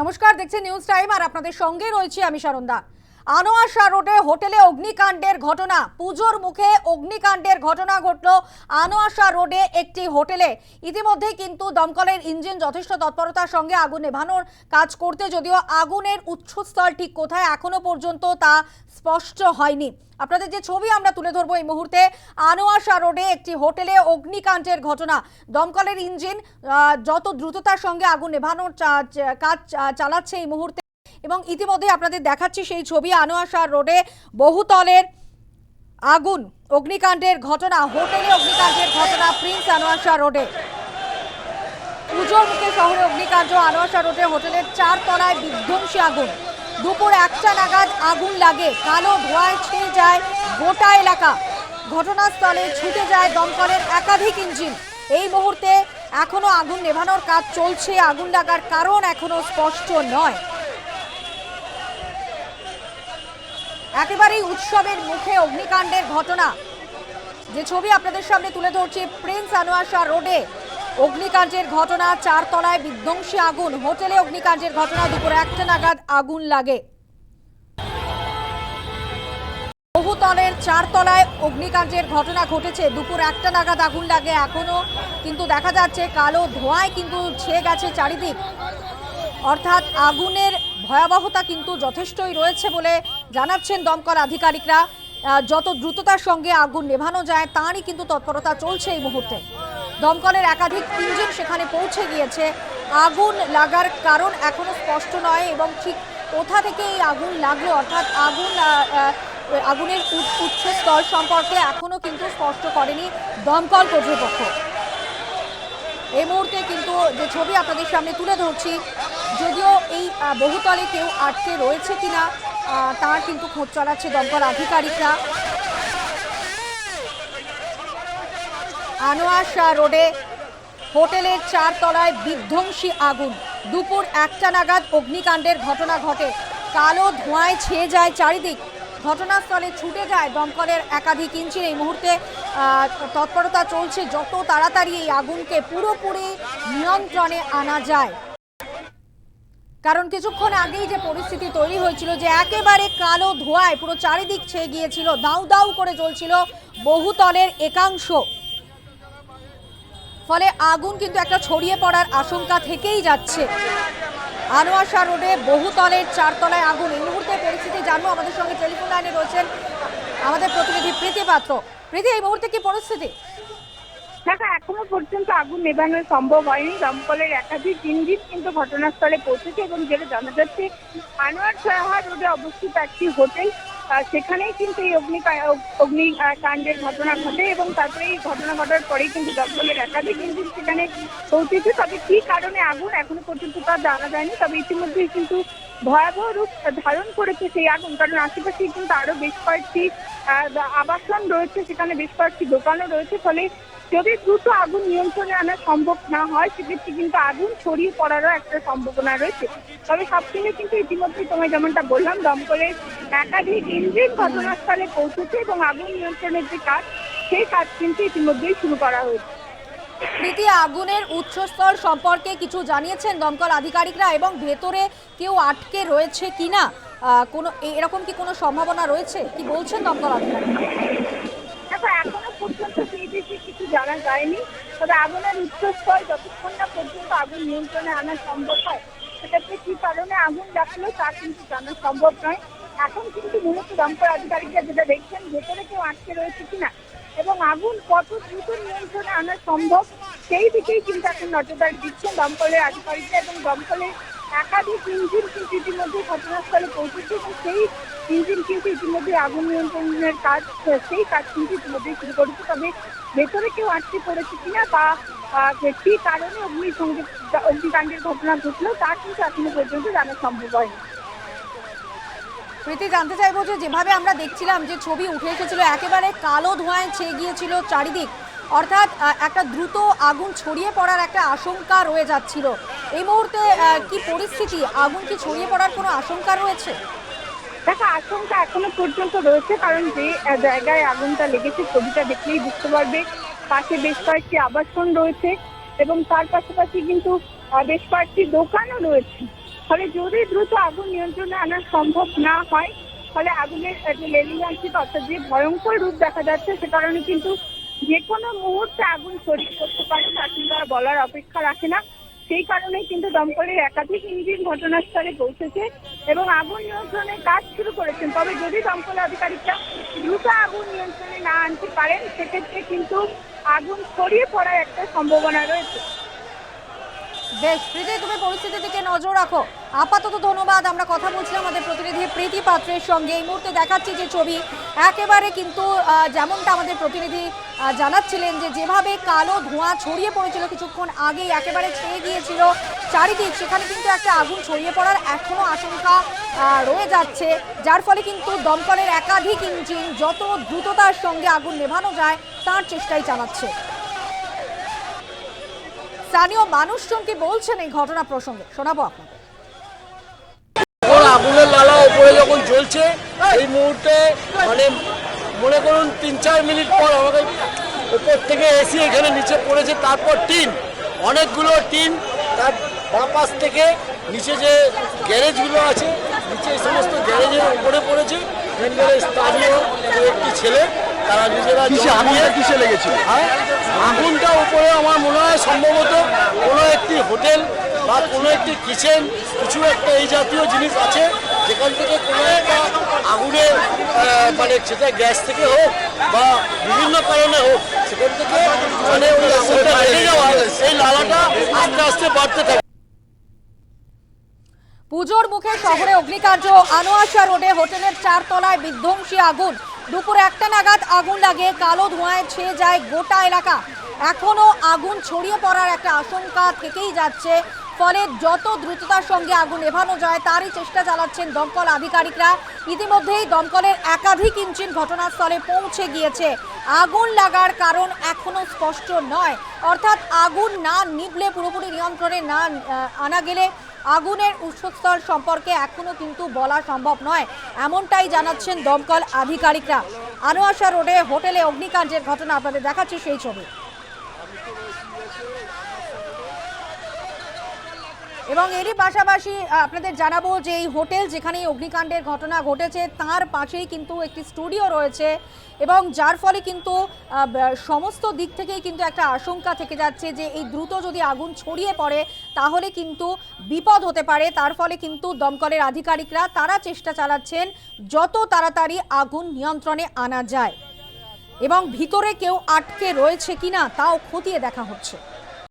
নমস্কার দেখছেন news time আর আপনাদের সঙ্গে রয়েছি আমি সারন্দা। আনোয়ার শাহ রোডে হোটেলে অগ্নিকাণ্ডের ঘটনা। পুজোর মুখে অগ্নিকাণ্ডের ঘটনা ঘটল আনোয়ার শাহ রোডে একটি হোটেলে। ইতিমধ্যে কিন্তু দমকলের ইঞ্জিন যথেষ্ট তৎপরতার সঙ্গে আগুন নেভানোর কাজ করতে যদিও আগুনের উৎসস্থল ঠিক কোথায় এখনও পর্যন্ত তা স্পষ্ট হয়নি। আপনাদের যে ছবি আমরা তুলে ধরবো এই মুহূর্তে আনোয়ার শাহ রোডে একটি হোটেলে অগ্নিকাণ্ডের ঘটনা। দমকলের ইঞ্জিন যত দ্রুততার সঙ্গে আগুন নেভানোর কাজ চালাচ্ছে এই মুহূর্তে এবং ইতিমধ্যে আপনাদের দেখাচ্ছি সেই ছবি আনোয়ার শাহ রোডে বহুতলের আগুন, অগ্নিকাণ্ডের ঘটনা, হোটেলে অগ্নিকাণ্ডের ঘটনা প্রিন্স আনোয়ার শাহ রোডে। পুজোর মুখে শহরে অগ্নিকাণ্ড, আনোয়ার শাহ রোডে হোটেলের চার তলায় বিধ্বংসী আগুন। দুপুর একটা নাগাদ আগুন লাগে, কালো ধোঁয়ায় ছেয়ে যায় গোটা এলাকা। ঘটনাস্থলে ছুটে যায় দমকলের একাধিক ইঞ্জিন। এই মুহূর্তে এখনও আগুন নেভানোর কাজ চলছে, আগুন লাগার কারণ এখনও স্পষ্ট নয়। একেবারেই উৎসবের মুখে অগ্নিকাণ্ডের ঘটনা। যে ছবি আপনাদের সামনে তুলে ধরছি, প্রিন্স আনোয়ার শাহ রোডে অগ্নিকাণ্ডের ঘটনা, চারতলায় বিধ্বংসী আগুন, হোটেলে অগ্নিকাণ্ডের ঘটনা, দুপুর একটা নাগাদ আগুন লাগে। বহুতলের চারতলায় অগ্নিকাণ্ডের ঘটনা ঘটেছে, দুপুর একটা নাগাদ আগুন লাগে এখনও, কিন্তু দেখা যাচ্ছে কালো ধোঁয়ায় কিন্তু ছেয়ে গেছে চারিদিক। অর্থাৎ আগুনের ভয়াবহতা কিন্তু যথেষ্টই রয়েছে বলে জানাচ্ছেন দমকল আধিকারিকরা যত দ্রুততার সঙ্গে আগুন নেভানো যায় তারই কিন্তু তৎপরতা চলছে এই মুহূর্তে। দমকলের একাধিক ইঞ্জিন সেখানে পৌঁছে গিয়েছে। আগুন লাগার কারণ এখনও স্পষ্ট নয় এবং ঠিক কোথা থেকে এই আগুন লাগল, অর্থাৎ আগুন আগুনের উৎ- উৎসস্থল সম্পর্কে এখনও কিন্তু স্পষ্ট করেনি দমকল কর্তৃপক্ষ। এই মুহূর্তে কিন্তু যে ছবি আপনাদের সামনে তুলে ধরছি, যদিও এই বহুতলে কেউ আটকে রয়েছে কিনা তার কিন্তু খোঁজ চালাচ্ছে দমকল আধিকারিকরা। আনোয়ার শাহ রোডে হোটেলের চার তলায় বিধ্বংসী আগুন। দুপুর একটা নাগাদ অগ্নিকাণ্ডের ঘটনা ঘটে। কালো ধোঁয়ায় ছেয়ে যায় চারিদিক। ঘটনাস্থলে ছুটে যায় দমকলের একাধিক ইঞ্জিন এই মুহূর্তে তৎপরতা চলছে। যত তাড়াতাড়ি এই আগুনকে পুরোপুরি নিয়ন্ত্রণে আনা যায়। কারণ কিছুক্ষণ আগেই যে পরিস্থিতি তৈরি হয়েছিল যে একেবারে কালো ধোঁয়ায় পুরো চারিদিক ছেয়ে গিয়েছিল, দাউ দাউ করে জ্বলছিল বহুতলের একাংশ। ফলে আগুন কিন্তু একটা ছড়িয়ে পড়ার আশঙ্কা থেকেই যাচ্ছে। আনোয়ার শাহ রোডে বহুতলের চারতলায় আগুন। এই মুহূর্তে পরিস্থিতি জানব। আমাদের সঙ্গে টেলিফোন লাইনে রয়েছেন আমাদের প্রতিনিধি প্রীতি পাত্র। প্রীতি, এই মুহূর্তে কি পরিস্থিতি? দেখো এখনও পর্যন্ত আগুন নেভানো সম্ভব হয়নি। দমকলের একাধিক ইঞ্জিন কিন্তু ঘটনাস্থলে পৌঁছেছে এবং যেটা জানা যাচ্ছে, আনোয়ার সাহা রোডে অবস্থিত একটি হোটেল সেখানেই কিন্তু এই অগ্নি অগ্নিকাণ্ডের ঘটনা ঘটে এবং তারপরে এই ঘটনা ঘটার পরেই কিন্তু দমকলের একাধিক ইঞ্জিন সেখানে পৌঁছেছে। তবে কি কারণে আগুন এখনও পর্যন্ত তা জানা যায়নি, তবে ইতিমধ্যেই কিন্তু ভয়াবহ রূপ ধারণ করেছে সেই আগুন। কারণ আশেপাশে কিন্তু আরও বেশ কয়েকটি আবাসন রয়েছে, সেখানে বেশ কয়েকটি দোকানও রয়েছে। ফলে যদি দ্রুত আগুন নিয়ন্ত্রণে আনা সম্ভব না হয়, সেক্ষেত্রে কিন্তু আগুন ছড়িয়ে পড়ারও একটা সম্ভাবনা রয়েছে। তবে সব মিলে কিন্তু ইতিমধ্যে তোমায় যেমনটা বললাম দমকলের একাধিক ইঞ্জিন ঘটনাস্থলে পৌঁছেছে এবং আগুন নিয়ন্ত্রণের যে কাজ, সেই কাজ কিন্তু ইতিমধ্যেই শুরু করা হয়েছে। প্রীতি আগুনের উৎসস্থল সম্পর্কে কিছু জানিয়েছেন দমকল আধিকারিকরা এবং ভেতরে কেউ আটকে রয়েছে কিনা? কোনো, এরকম কি কোনো সম্ভাবনা রয়েছে? কি বলছেন দমকল আধিকারিকরা? এখনও পর্যন্ত কিছু জানা যায়নি। তবে আগুনের উৎসস্থল যতক্ষণ না পর্যন্ত আগুন নিয়ন্ত্রণে আনা সম্ভব হয়, সেক্ষেত্রে কি কারণে আগুন লাগল তা কিন্তু জানা সম্ভব নয়। এখন কিন্তু মূলত দমকল আধিকারিকরা যেটা দেখছেন, ভেতরে কেউ আটকে রয়েছে কিনা এবং আগুন কত দ্রুত নিয়ন্ত্রণে আনা সম্ভব, সেই দিকেই কিন্তু এখন নজরদারি দিচ্ছেন দমকলের আধিকারিকরা এবং দমকলের একাধিক ইঞ্জিন কিন্তু ইতিমধ্যে ঘটনাস্থলে পৌঁছেছে এবং সেই ইঞ্জিন কিন্তু ইতিমধ্যে আগুন নিয়ন্ত্রণের কাজ, সেই কাজ কিন্তু ইতিমধ্যে শুরু করেছে। তবে ভেতরে কেউ আটকে পড়েছে কিনা বা কি কারণে অগ্নি সংযোগ অগ্নিকাণ্ডের ঘটনা ঘটলো, তা কিন্তু এখনও পর্যন্ত জানা সম্ভব হয়নি। প্রীতি, জানতে চাইব যে যেভাবে আমরা দেখছিলাম যে ছবি উঠে এসেছিল, একেবারে কালো ধোঁয়ায় ছেয়ে গিয়েছিল চারিদিক। অর্থাৎ একটা দ্রুত আগুন ছড়িয়ে পড়ার একটা আশঙ্কা রয়ে যাচ্ছিল। এই মুহূর্তে কি পরিস্থিতি? আগুন কি ছড়িয়ে পড়ার কোনো আশঙ্কা রয়েছে? দেখো, আশঙ্কা এখনও পর্যন্ত রয়েছে, কারণ যে জায়গায় আগুনটা লেগেছে, ছবিটা দেখলেই বুঝতে পারবে। পাশে বেশ কয়েকটি আবাসন রয়েছে এবং তার পাশাপাশি কিন্তু বেশ কয়েকটি দোকানও রয়েছে। যদি দ্রুত আগুন নিয়ন্ত্রণে আনা সম্ভব না হয়, ফলে আগুনের যে লেলিয়ান্সিক অর্থাৎ যে ভয়ঙ্কর রূপ দেখা যাচ্ছে, সে কারণে কিন্তু যে কোনো মুহূর্তে আগুন ছড়িয়ে পড়তে পারে তা কিন্তু আর বলার অপেক্ষা রাখে না। সেই কারণে কিন্তু দমকলের একাধিক ইঞ্জিন ঘটনাস্থলে পৌঁছেছে এবং আগুন নিয়ন্ত্রণের কাজ শুরু করেছেন। তবে যদি দমকল আধিকারিকরা দ্রুত আগুন নিয়ন্ত্রণে না আনতে পারেন, সেক্ষেত্রে কিন্তু আগুন ছড়িয়ে পড়ার একটা সম্ভাবনা রয়েছে। বেশ প্রীতি তুমি পরিস্থিতির দিকে নজর রাখো। আপাতত ধন্যবাদ। আমরা কথা বলছিলাম আমাদের প্রতিনিধি প্রীতি পাত্রের সঙ্গে। এই মুহূর্তে দেখাচ্ছি যে ছবি একেবারে কিন্তু যেমনটা আমাদের প্রতিনিধি জানাচ্ছিলেন যে যেভাবে কালো ধোঁয়া ছড়িয়ে পড়েছিল কিছুক্ষণ আগেই, একেবারে ছেয়ে গিয়েছিল চারিদিক। সেখানে কিন্তু একটা আগুন ছড়িয়ে পড়ার এখনও আশঙ্কা রয়ে যাচ্ছে। যার ফলে কিন্তু দমকলের একাধিক ইঞ্জিন যত দ্রুততার সঙ্গে আগুন নেভানো যায়, তার চেষ্টাই চালাচ্ছে। স্থানীয় মানুষজন কি বলছেন এই ঘটনা প্রসঙ্গে। শোনাবো আপনাদের। আগুনের লালা উপরে যখন জ্বলছে এই মুহূর্তে মানে মনে করুন তিন চার মিনিট পর আমাকে উপর থেকে এসি এখানে নিচে পড়েছে তারপর টিন অনেকগুলো টিন তার বাঁ পাশ থেকে নিচে যে গ্যারেজগুলো আছে নিচে এই সমস্ত গ্যারেজের উপরে পড়েছে। এখানকার স্থানীয় একটি ছেলে তারা নিজেরা আগুনটা কিসে লেগেছিল? হ্যাঁ? আগুনটা উপরে আমার মনে হয় সম্ভবত কোনো একটি হোটেল বা কোনো একটি কিচেন কিছু একটা এই জাতীয় জিনিস আছে যেখান থেকে কোনো একটা আগুনের আহ, মানে সেটা গ্যাস থেকে হোক বা বিভিন্ন কারণে হোক সেখান থেকে মানে ওই আগুনটা লেগে যাওয়া এই লালাটা আস্তে আস্তে বাড়তে থাকে। পুজোর মুখে শহরে অগ্নিকার্য আনোয়াশা রোডে হোটেলের চারতলায় বিধ্বংসী আগুন। দুপুর একটা নাগাদ আগুন লাগে কালো ধোঁয়ায় ছেয়ে যায় গোটা এলাকা। এখনও আগুন ছড়িয়ে পড়ার একটা আশঙ্কা থেকেই যাচ্ছে ফলে যত দ্রুততার সঙ্গে আগুন নেভানো যায়, তারই চেষ্টা চালাচ্ছেন দমকল আধিকারিকরা। ইতিমধ্যেই দমকলের একাধিক ইঞ্জিন ঘটনাস্থলে পৌঁছে গিয়েছে। আগুন লাগার কারণ এখনও স্পষ্ট নয়। অর্থাৎ আগুন না নিভলে পুরোপুরি নিয়ন্ত্রণে না আনা গেলে আগুনের উৎসস্থল সম্পর্কে এখনও কিন্তু বলা সম্ভব নয়, এমনটাই জানাচ্ছেন দমকল আধিকারিকরা। আনোয়াশা রোডে হোটেলে অগ্নিকাণ্ডের ঘটনা আপনাদের দেখাচ্ছি, সেই ছবি। এবং এরই পাশাপাশি আপনাদের জানাব যে এই হোটেল যেখানে অগ্নিকাণ্ডের ঘটনা ঘটেছে, তার পাশেই কিন্তু একটি স্টুডিও রয়েছে এবং যার ফলে কিন্তু সমস্ত দিক থেকেই কিন্তু একটা আশঙ্কা থেকে যাচ্ছে যে এই দ্রুত যদি আগুন ছড়িয়ে পড়ে, তাহলে কিন্তু বিপদ হতে পারে। তার ফলে কিন্তু দমকলের আধিকারিকরা তারা চেষ্টা চালাচ্ছেন যত তাড়াতাড়ি আগুন নিয়ন্ত্রণে আনা যায় এবং ভিতরে কেউ আটকে রয়েছে কিনা, তাও খতিয়ে দেখা হচ্ছে।